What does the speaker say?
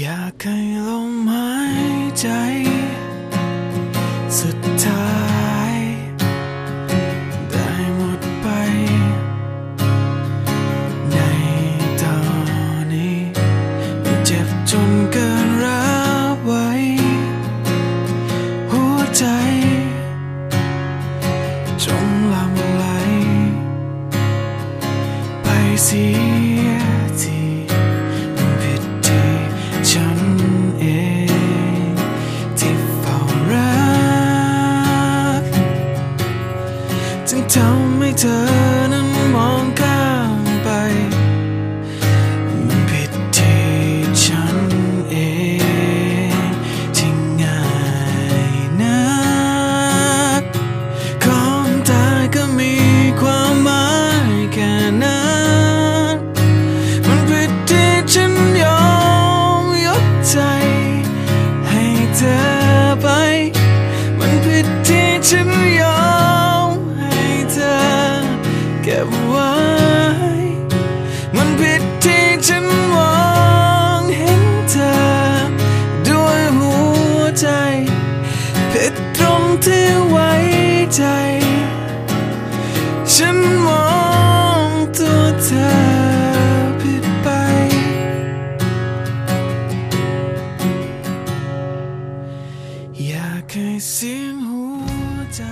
อยากให้ลมหายใจ สุดท้าย ได้หมดไป ในตอนนี้มันเจ็บจนเกินรับไว้ หัวใจจงลำไหลไปสี จึงทำให้เธอ บไว้ มันผิดที่ฉันมองเห็นเธอ ด้วยหัวใจ ผิดตรงที่ไว้ใจ ฉันมองตัวเธอผิดไป อยากให้เสียงหัวใจ